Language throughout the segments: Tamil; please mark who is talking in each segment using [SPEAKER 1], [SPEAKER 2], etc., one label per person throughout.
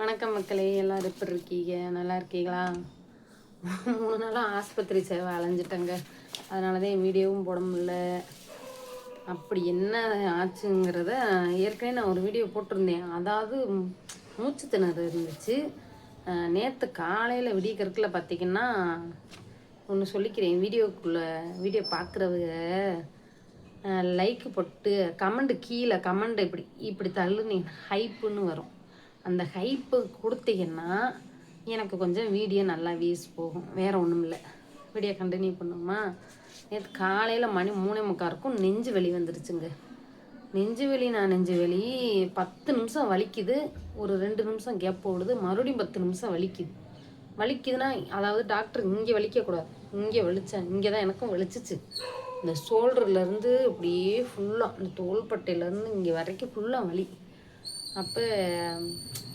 [SPEAKER 1] வணக்கம் மக்களே எல்லாம் எப்படி இருக்கீங்க நல்லா இருக்கீங்களா மூணு நாளாக ஆஸ்பத்திரி சேவை அலைஞ்சிட்டேங்க அதனால தான் என் வீடியோவும் போட முடியல அப்படி என்ன ஆச்சுங்கிறத ஏற்கனவே நான் ஒரு வீடியோ போட்டிருந்தேன் அதாவது மூச்சு திணறு இருந்துச்சு நேற்று காலையில் விடிய கருக்கில் பார்த்திங்கன்னா ஒன்று சொல்லிக்கிறேன் வீடியோக்குள்ளே வீடியோ பார்க்குறவங்க லைக்கு போட்டு கமெண்ட் கீழே கமெண்ட் இப்படி இப்படி தள்ளுனீங்க ஹைப்புன்னு வரும் அந்த ஹைப்பு கொடுத்தீங்கன்னா எனக்கு கொஞ்சம் வீடியோ நல்லா வீஸ் போகும் வேறு ஒன்றும் இல்லை வீடியோ கண்டினியூ பண்ணுமா நேற்று காலையில் மணி மூணு முக்காருக்கும் நெஞ்சு வலி வந்துருச்சுங்க நெஞ்சு வலி நான் நெஞ்சு வலி பத்து நிமிஷம் வலிக்குது ஒரு ரெண்டு நிமிஷம் கேப் போடுது மறுபடியும் பத்து நிமிஷம் வலிக்குது வலிக்குதுன்னா அதாவது டாக்டர் இங்கே வலிக்கக்கூடாது இங்கே வலிச்சேன் இங்கே தான் எனக்கும் வலிச்சிச்சு இந்த ஷோல்டர்லேருந்து இப்படியே ஃபுல்லாக இந்த தோள்பட்டையிலேருந்து இங்கே வரைக்கும் ஃபுல்லாக வலி அப்போ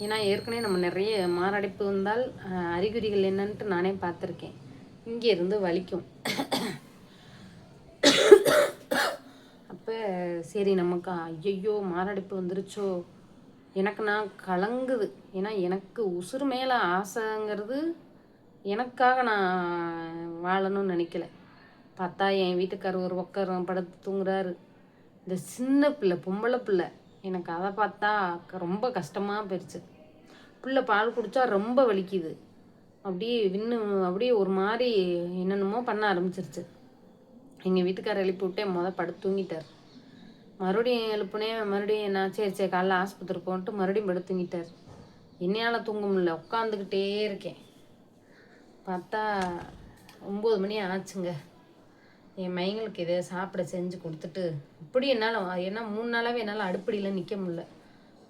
[SPEAKER 1] ஏன்னா ஏற்கனவே நம்ம நிறைய மாரடைப்பு வந்தால் அறிகுறிகள் என்னன்ட்டு நானே பார்த்துருக்கேன் இங்கே இருந்து வலிக்கும் அப்போ சரி நமக்கு ஐயையோ மாரடைப்பு வந்துருச்சோ எனக்கு நான் கலங்குது ஏன்னா எனக்கு உசுறு மேலே ஆசைங்கிறது எனக்காக நான் வாழணும்னு நினைக்கல பார்த்தா என் வீட்டுக்காரர் ஒரு உக்கார படுத்து தூங்குறாரு இந்த சின்ன பிள்ளை பொம்பளை பிள்ளை எனக்கு அதை பார்த்தா ரொம்ப கஷ்டமாக போயிடுச்சு பிள்ளை பால் குடித்தா ரொம்ப வலிக்குது அப்படியே வின்னு அப்படியே ஒரு மாதிரி என்னென்னமோ பண்ண ஆரம்பிச்சிருச்சு எங்கள் வீட்டுக்காரர் எழுப்பி விட்டே மொதல் படு தூங்கிட்டார் மறுபடியும் எழுப்புனே மறுபடியும் நான் சரி சரி காலைல ஆஸ்பத்திரி போன்ட்டு மறுபடியும் படு தூங்கிட்டார் என்னையால் தூங்க முடியல உட்காந்துக்கிட்டே இருக்கேன் பார்த்தா ஒம்பது மணி ஆச்சுங்க என் மைங்களுக்கு இதை சாப்பிட செஞ்சு கொடுத்துட்டு இப்படி என்னால் ஏன்னா மூணு நாளாகவே என்னால் அடுப்படியில் நிற்க முடில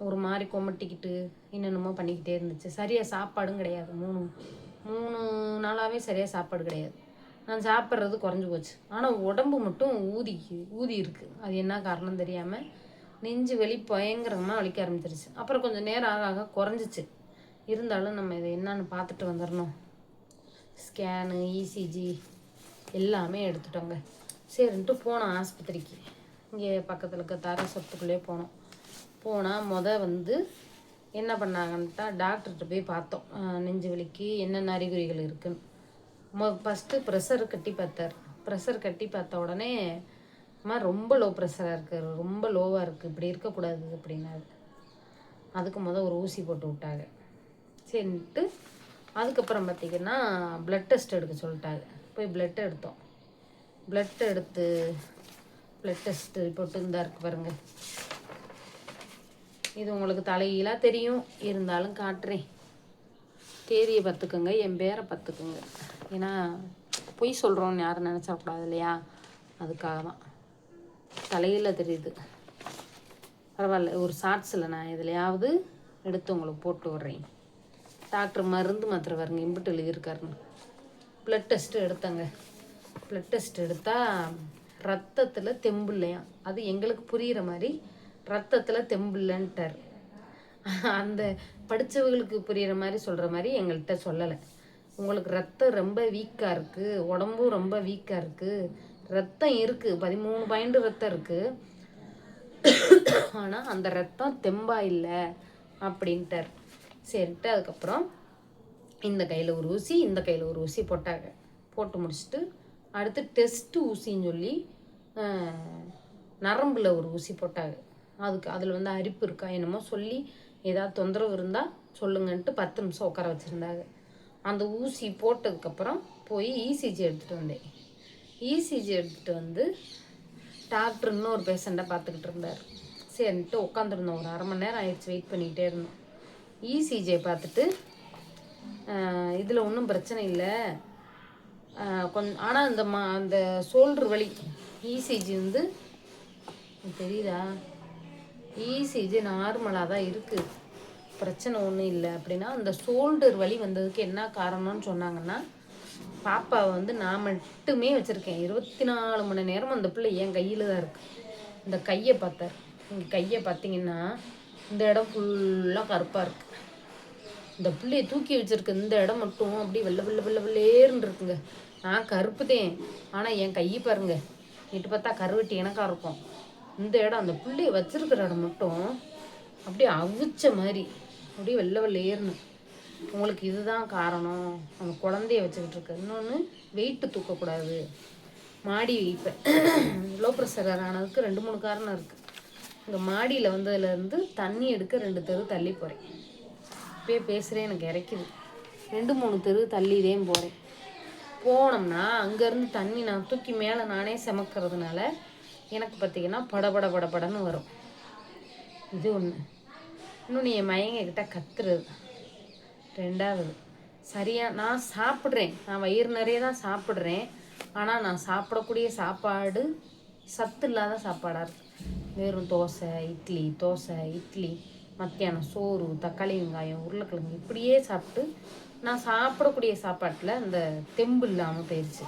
[SPEAKER 1] ஒரு மாதிரி கொமட்டிக்கிட்டு என்னென்னமோ பண்ணிக்கிட்டே இருந்துச்சு சரியாக சாப்பாடும் கிடையாது மூணு மூணு நாளாகவே சரியாக சாப்பாடு கிடையாது நான் சாப்பிட்றது குறைஞ்சி போச்சு ஆனால் உடம்பு மட்டும் ஊதி ஊதி இருக்குது அது என்ன காரணம் தெரியாமல் நெஞ்சு வெளி பயங்கரமாக வலிக்க ஆரம்பிச்சிருச்சு அப்புறம் கொஞ்சம் நேரம் ஆக ஆக குறைஞ்சிச்சு இருந்தாலும் நம்ம இதை என்னென்னு பார்த்துட்டு வந்துடணும் ஸ்கேனு இசிஜி e எல்லாமே எடுத்துட்டோங்க சரின்ட்டு போனோம் ஆஸ்பத்திரிக்கு இங்கே பக்கத்தில் இருக்க சொத்துக்குள்ளேயே போனோம் போனால் மொதல் வந்து என்ன பண்ணாங்கன்ட்டா டாக்டர்கிட்ட போய் பார்த்தோம் நெஞ்சு வலிக்கு என்னென்ன அறிகுறிகள் இருக்குன்னு மொ ஃபஸ்ட்டு ப்ரெஷர் கட்டி பார்த்தார் ப்ரெஷர் கட்டி பார்த்த உடனே அம்மா ரொம்ப லோ ப்ரெஷராக இருக்கார் ரொம்ப லோவாக இருக்குது இப்படி இருக்கக்கூடாது அப்படின்னாரு அதுக்கு மொதல் ஒரு ஊசி போட்டு விட்டாங்க சரின்ட்டு அதுக்கப்புறம் பார்த்திங்கன்னா ப்ளட் டெஸ்ட் எடுக்க சொல்லிட்டாங்க போய் பிளட் எடுத்தோம் பிளட் எடுத்து பிளட் டெஸ்ட் ரிப்போர்ட் இருந்தால் இருக்கு பாருங்கள் இது உங்களுக்கு தலையீலாக தெரியும் இருந்தாலும் காட்டுறேன் தேதியை பார்த்துக்குங்க என் பேரை பார்த்துக்குங்க ஏன்னா பொய் சொல்கிறோன்னு யாரும் நினச்சிடக்கூடாது இல்லையா அதுக்காக தான் தலையில் தெரியுது பரவாயில்ல ஒரு ஷார்ட்ஸில் நான் எதுலையாவது எடுத்து உங்களுக்கு போட்டு விடுறேன் டாக்டர் மருந்து மாத்திரை வருங்க இம்பிட்டில் இருக்காருன்னு ப்ளட் டெஸ்ட் எடுத்தேங்க ப்ளட் டெஸ்ட் எடுத்தால் ரத்தத்தில் தெம்பு இல்லையா அது எங்களுக்கு புரிகிற மாதிரி ரத்தத்தில் தெம்பு இல்லைன்ட்டார் அந்த படித்தவர்களுக்கு புரிகிற மாதிரி சொல்கிற மாதிரி எங்கள்கிட்ட சொல்லலை உங்களுக்கு ரத்தம் ரொம்ப வீக்காக இருக்குது உடம்பும் ரொம்ப வீக்காக இருக்குது ரத்தம் இருக்குது பதிமூணு பாயிண்ட் ரத்தம் இருக்குது ஆனால் அந்த ரத்தம் தெம்பா இல்லை அப்படின்ட்டார் சரின்ட்டு அதுக்கப்புறம் இந்த கையில் ஒரு ஊசி இந்த கையில் ஒரு ஊசி போட்டாங்க போட்டு முடிச்சுட்டு அடுத்து டெஸ்ட்டு ஊசின்னு சொல்லி நரம்பில் ஒரு ஊசி போட்டாங்க அதுக்கு அதில் வந்து அரிப்பு இருக்கா என்னமோ சொல்லி ஏதாவது தொந்தரவு இருந்தால் சொல்லுங்கன்ட்டு பத்து நிமிஷம் உட்கார வச்சுருந்தாங்க அந்த ஊசி போட்டதுக்கப்புறம் போய் இசிஜி e எடுத்துகிட்டு வந்தேன் இசிஜி e எடுத்துகிட்டு வந்து டாக்டர் இன்னொரு பேஷண்ட்டை பார்த்துக்கிட்டு இருந்தார் சரின்ட்டு உட்காந்துருந்தோம் ஒரு அரை மணி நேரம் ஆயிடுச்சு வெயிட் பண்ணிக்கிட்டே இருந்தோம் இசிஜியை e பார்த்துட்டு இதில் ஒன்றும் பிரச்சனை இல்லை கொஞ் ஆனால் இந்த மா அந்த சோல்ட்ரு வலி இசிஜி e வந்து தெரியுதா இசிஜி e நார்மலாக தான் இருக்குது பிரச்சனை ஒன்றும் இல்லை அப்படின்னா அந்த சோல்டர் வலி வந்ததுக்கு என்ன காரணம்னு சொன்னாங்கன்னா பாப்பாவை வந்து நான் மட்டுமே வச்சுருக்கேன் இருபத்தி நாலு மணி நேரம் அந்த பிள்ளை என் கையில் தான் இருக்குது இந்த கையை பார்த்தார் இங்கே கையை பார்த்தீங்கன்னா இந்த இடம் ஃபுல்லாக கருப்பாக இருக்குது இந்த பிள்ளையை தூக்கி வச்சிருக்க இந்த இடம் மட்டும் அப்படியே வெள்ள வெள்ளை வெள்ள வெள்ளேருன்னு இருக்குங்க நான் கருப்புதேன் ஆனால் என் கையை பாருங்க இட்டு பார்த்தா கருவட்டி எனக்காக இருக்கும் இந்த இடம் அந்த பிள்ளைய வச்சிருக்கிற இடம் மட்டும் அப்படியே அவிச்ச மாதிரி அப்படியே வெள்ளை வெள்ளையேறுனு உங்களுக்கு இதுதான் காரணம் அந்த குழந்தைய வச்சுக்கிட்டு இருக்க இன்னொன்று வெயிட்டு தூக்கக்கூடாது மாடி இப்போ லோ ப்ரெஷர் ஆனதுக்கு ரெண்டு மூணு காரணம் இருக்குது இந்த மாடியில் வந்ததுலேருந்து தண்ணி எடுக்க ரெண்டு தெரு தள்ளி போகிறேன் இப்பயே பேசுகிறேன் எனக்கு இறக்கிது ரெண்டு மூணு தெரு தள்ளிதே போகிறேன் போனோம்னா அங்கேருந்து தண்ணி நான் தூக்கி மேலே நானே சமக்கிறதுனால எனக்கு பார்த்திங்கன்னா படபட படபடன்னு வரும் இது ஒன்று இன்னொன்று என் மயங்கிட்ட கத்துறது ரெண்டாவது சரியாக நான் சாப்பிட்றேன் நான் வயிறு நிறைய தான் சாப்பிட்றேன் ஆனால் நான் சாப்பிடக்கூடிய சாப்பாடு சத்து இல்லாத சாப்பாடாக இருக்கு வெறும் தோசை இட்லி தோசை இட்லி மத்தியானம் சோறு தக்காளி வெங்காயம் உருளைக்கிழங்கு இப்படியே சாப்பிட்டு நான் சாப்பிடக்கூடிய சாப்பாட்டில் அந்த தெம்பு இல்லாமல் போயிடுச்சு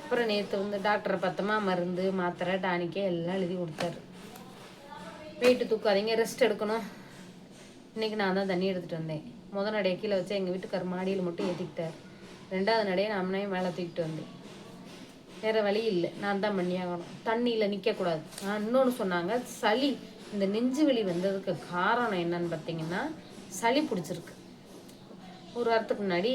[SPEAKER 1] அப்புறம் நேற்று வந்து டாக்டரை பத்தமாக மருந்து மாத்திரை டானிக்கே எல்லாம் எழுதி கொடுத்தாரு வெயிட்டு தூக்காதீங்க ரெஸ்ட் எடுக்கணும் இன்றைக்கி நான் தான் தண்ணி எடுத்துகிட்டு வந்தேன் முதல் நடையை கீழே வச்சு எங்கள் வீட்டுக்கார் மாடியில் மட்டும் ஏற்றிக்கிட்டார் ரெண்டாவது நடையை நான் அம்மனையும் மேலே தூக்கிட்டு வந்தேன் வேறு வழி இல்லை நான் தான் பண்ணியாகணும் தண்ணியில் நிற்கக்கூடாது நான் இன்னொன்று சொன்னாங்க சளி இந்த நெஞ்சு வலி வந்ததுக்கு காரணம் என்னன்னு பார்த்தீங்கன்னா சளி பிடிச்சிருக்கு ஒரு வாரத்துக்கு முன்னாடி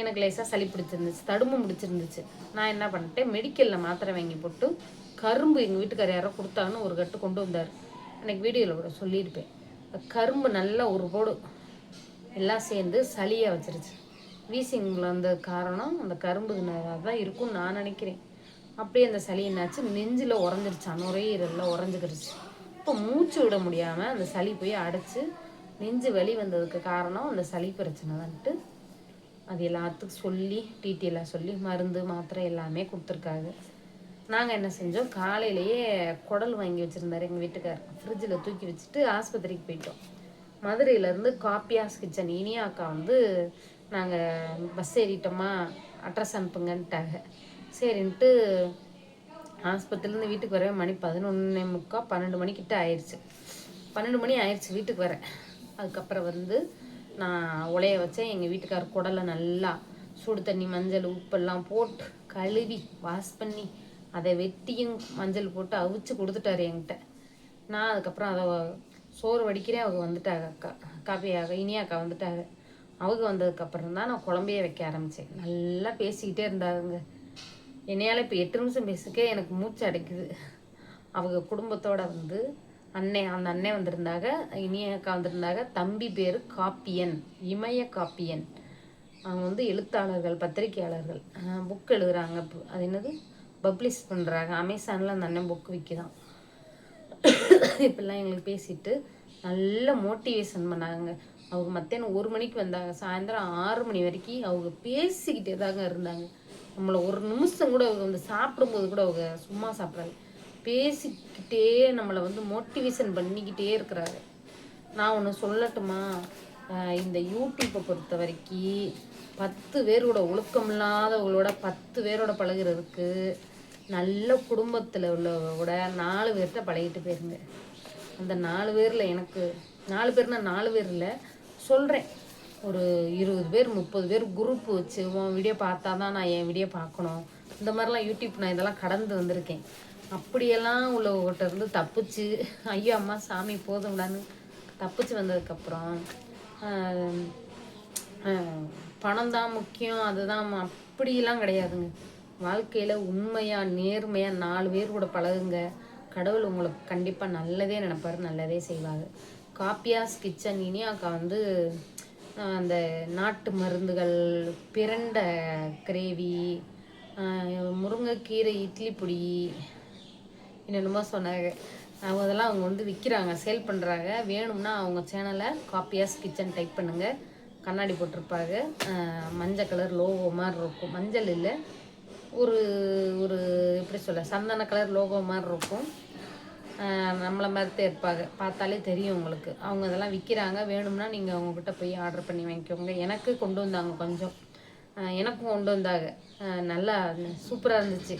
[SPEAKER 1] எனக்கு லேசாக சளி பிடிச்சிருந்துச்சு தடும்பு முடிச்சிருந்துச்சு நான் என்ன பண்ணிட்டேன் மெடிக்கலில் மாத்திரை வாங்கி போட்டு கரும்பு எங்கள் வீட்டுக்கார யாரோ கொடுத்தாங்கன்னு ஒரு கட்டு கொண்டு வந்தார் அன்றைக்கி வீடியோவில் கூட சொல்லியிருப்பேன் கரும்பு நல்லா ஒரு போடு எல்லாம் சேர்ந்து சளியாக வச்சிருச்சு வீசிங்கில் வந்த காரணம் அந்த கரும்பு தான் இருக்கும்னு நான் நினைக்கிறேன் அப்படியே அந்த சளி என்னாச்சு நெஞ்சில் உறைஞ்சிருச்சான் நுரையீரலில் உறஞ்சிக்கிடுச்சு இப்போ மூச்சு விட முடியாமல் அந்த சளி போய் அடைச்சி நெஞ்சு வலி வந்ததுக்கு காரணம் அந்த சளி பிரச்சனை வந்துட்டு அது எல்லாத்துக்கும் சொல்லி டீட்டெயிலாக சொல்லி மருந்து மாத்திரை எல்லாமே கொடுத்துருக்காங்க நாங்கள் என்ன செஞ்சோம் காலையிலேயே குடல் வாங்கி வச்சுருந்தாரு எங்கள் வீட்டுக்கார் ஃப்ரிட்ஜில் தூக்கி வச்சுட்டு ஆஸ்பத்திரிக்கு போயிட்டோம் மதுரையிலேருந்து காப்பியாஸ் கிச்சன் இனியாக்கா வந்து நாங்கள் பஸ் ஏறிட்டோமா அட்ரஸ் அனுப்புங்கன்ட்டாங்க சரின்ட்டு ஆஸ்பத்திரிலேருந்து வீட்டுக்கு வரவே மணி பதினொன்னே முக்கால் பன்னெண்டு மணிக்கிட்ட ஆயிடுச்சு பன்னெண்டு மணி ஆயிடுச்சு வீட்டுக்கு வரேன் அதுக்கப்புறம் வந்து நான் உலைய வச்சேன் எங்கள் வீட்டுக்கார குடலை நல்லா சுடு தண்ணி மஞ்சள் உப்பெல்லாம் போட்டு கழுவி வாஷ் பண்ணி அதை வெட்டியும் மஞ்சள் போட்டு அவிச்சு கொடுத்துட்டாரு என்கிட்ட நான் அதுக்கப்புறம் அதை சோறு வடிக்கிறேன் அவங்க வந்துட்டாங்க அக்கா காப்பியாக இனியா அக்கா வந்துட்டாங்க அவங்க வந்ததுக்கப்புறம் தான் நான் குழம்பையே வைக்க ஆரம்பித்தேன் நல்லா பேசிக்கிட்டே இருந்தாங்க என்னையால் இப்போ எட்டு நிமிஷம் பேசிக்கே எனக்கு மூச்சு அடைக்குது அவங்க குடும்பத்தோடு வந்து அன்னை அந்த அண்ணன் வந்திருந்தாங்க இனிய அக்கா வந்திருந்தாங்க தம்பி பேர் காப்பியன் இமய காப்பியன் அவங்க வந்து எழுத்தாளர்கள் பத்திரிகையாளர்கள் புக் எழுதுகிறாங்க அது என்னது பப்ளிஷ் பண்ணுறாங்க அமேசானில் அந்த அண்ணன் புக் விற்கிறான் இப்பெல்லாம் எங்களுக்கு பேசிட்டு நல்ல மோட்டிவேஷன் பண்ணாங்க அவங்க மத்தியானம் ஒரு மணிக்கு வந்தாங்க சாயந்தரம் ஆறு மணி வரைக்கும் அவங்க பேசிக்கிட்டே தாங்க இருந்தாங்க நம்மளை ஒரு நிமிஷம் கூட அவங்க வந்து சாப்பிடும்போது கூட அவங்க சும்மா சாப்பிட்றாங்க பேசிக்கிட்டே நம்மளை வந்து மோட்டிவேஷன் பண்ணிக்கிட்டே இருக்கிறாரு நான் ஒன்று சொல்லட்டுமா இந்த யூடியூப்பை பொறுத்த வரைக்கும் பத்து பேரோட ஒழுக்கம் இல்லாதவங்களோட பத்து பேரோட பழகிறதுக்கு நல்ல குடும்பத்தில் உள்ளவோட நாலு பேர்கிட்ட பழகிட்டு போயிருங்க அந்த நாலு பேரில் எனக்கு நாலு பேர்னால் நாலு பேரில் சொல்கிறேன் ஒரு இருபது பேர் முப்பது பேர் குரூப் வச்சு உன் வீடியோ பார்த்தா தான் நான் என் வீடியோ பார்க்கணும் இந்த மாதிரிலாம் யூடியூப் நான் இதெல்லாம் கடந்து வந்திருக்கேன் அப்படியெல்லாம் உள்ளவங்கிட்ட இருந்து தப்பிச்சு ஐயோ அம்மா சாமி போதும் விடான்னு தப்பிச்சு வந்ததுக்கப்புறம் பணம் தான் முக்கியம் அதுதான் அப்படிலாம் கிடையாதுங்க வாழ்க்கையில் உண்மையாக நேர்மையாக நாலு பேர் கூட பழகுங்க கடவுள் உங்களுக்கு கண்டிப்பாக நல்லதே நினைப்பார் நல்லதே செய்வாங்க காப்பியாஸ் கிச்சன் இனி அக்கா வந்து அந்த நாட்டு மருந்துகள் பிரண்டை கிரேவி முருங்கைக்கீரை இட்லி பொடி என்னென்னமோ சொன்னாங்க அவங்க அதெல்லாம் அவங்க வந்து விற்கிறாங்க சேல் பண்ணுறாங்க வேணும்னா அவங்க சேனலை காப்பியாஸ் கிச்சன் டைப் பண்ணுங்கள் கண்ணாடி போட்டிருப்பாங்க மஞ்சள் கலர் லோகோ மாதிரி இருக்கும் மஞ்சள் இல்லை ஒரு ஒரு எப்படி சொல்ல சந்தன கலர் லோகோ மாதிரி இருக்கும் நம்மளை மாதிரி தான் இருப்பாங்க பார்த்தாலே தெரியும் உங்களுக்கு அவங்க இதெல்லாம் விற்கிறாங்க வேணும்னா நீங்கள் அவங்கக்கிட்ட போய் ஆர்டர் பண்ணி வாங்கிக்கோங்க எனக்கு கொண்டு வந்தாங்க கொஞ்சம் எனக்கும் கொண்டு வந்தாங்க நல்லா சூப்பராக இருந்துச்சு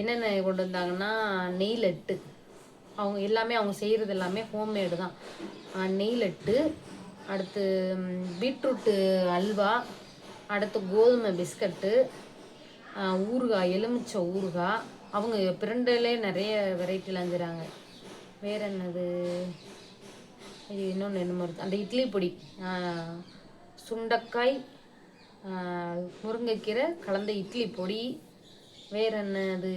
[SPEAKER 1] என்னென்ன கொண்டு வந்தாங்கன்னா நெய் லட்டு அவங்க எல்லாமே அவங்க செய்கிறது எல்லாமே ஹோம்மேடு தான் நெய் லட்டு அடுத்து பீட்ரூட்டு அல்வா அடுத்து கோதுமை பிஸ்கட்டு ஊறுகாய் எலுமிச்சை ஊறுகாய் அவங்க பிரண்டையிலே நிறைய வெரைட்டிலாம் செய்கிறாங்க வேறு என்னது இன்னொன்று என்னமோ இருக்குது அந்த இட்லி பொடி சுண்டக்காய் முருங்கைக்கீரை கலந்த இட்லி பொடி வேறு என்னது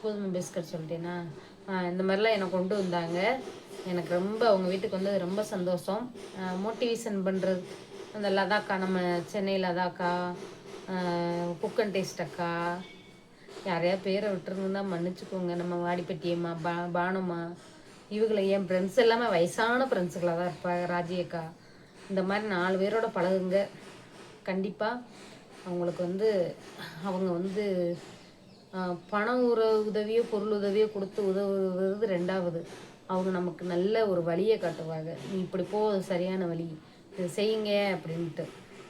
[SPEAKER 1] கோதுமை பிஸ்கட் சொல்லிட்டேன்னா இந்த மாதிரிலாம் எனக்கு கொண்டு வந்தாங்க எனக்கு ரொம்ப அவங்க வீட்டுக்கு வந்து ரொம்ப சந்தோஷம் மோட்டிவேஷன் பண்ணுறது அந்த லதாக்கா நம்ம சென்னை லதாக்கா குக் அண்ட் டேஸ்ட் அக்கா யாரையா பேரை விட்டுருந்தா மன்னிச்சுக்கோங்க நம்ம வாடிப்பட்டியம்மா பா பானம்மா இவங்களை என் ஃப்ரெண்ட்ஸ் எல்லாமே வயசான ஃப்ரெண்ட்ஸுகளாக தான் இருப்பாங்க ராஜியக்கா இந்த மாதிரி நாலு பேரோட பழகுங்க கண்டிப்பாக அவங்களுக்கு வந்து அவங்க வந்து பணம் ஒரு உதவியோ பொருள் உதவியோ கொடுத்து உதவுறது ரெண்டாவது அவங்க நமக்கு நல்ல ஒரு வழியை காட்டுவாங்க நீ இப்படி போ சரியான வழி இது செய்யுங்க அப்படின்ட்டு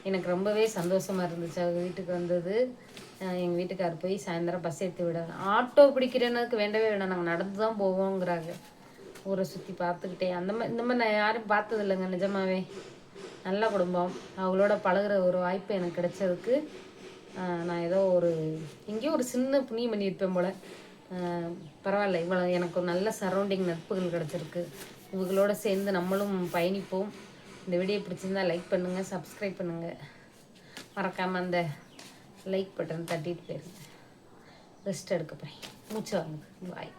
[SPEAKER 1] எனக்கு ரொம்பவே சந்தோஷமாக இருந்துச்சு அவங்க வீட்டுக்கு வந்தது எங்கள் வீட்டுக்கார் போய் சாயந்தரம் பஸ் ஏற்றி விடுறாங்க ஆட்டோ பிடிக்கிறேன்னு வேண்டவே வேணாம் நாங்கள் நடந்து தான் போவோங்கிறாங்க ஊரை சுற்றி பார்த்துக்கிட்டே அந்த மாதிரி இந்த மாதிரி நான் யாரும் பார்த்தது இல்லைங்க நிஜமாவே நல்ல குடும்பம் அவங்களோட பழகிற ஒரு வாய்ப்பு எனக்கு கிடைச்சதுக்கு நான் ஏதோ ஒரு எங்கேயோ ஒரு சின்ன புண்ணியம் பண்ணியிருப்பேன் போல் பரவாயில்ல இவ்வளோ எனக்கு ஒரு நல்ல சரௌண்டிங் நட்புகள் கிடச்சிருக்கு இவங்களோட சேர்ந்து நம்மளும் பயணிப்போம் இந்த வீடியோ பிடிச்சிருந்தா லைக் பண்ணுங்கள் சப்ஸ்கிரைப் பண்ணுங்கள் மறக்காமல் அந்த லைக் பட்டன் தட்டிட்டு போயிருங்க ரெஸ்ட் எடுக்க போகிறேன் மூச்சு வாங்க பாய்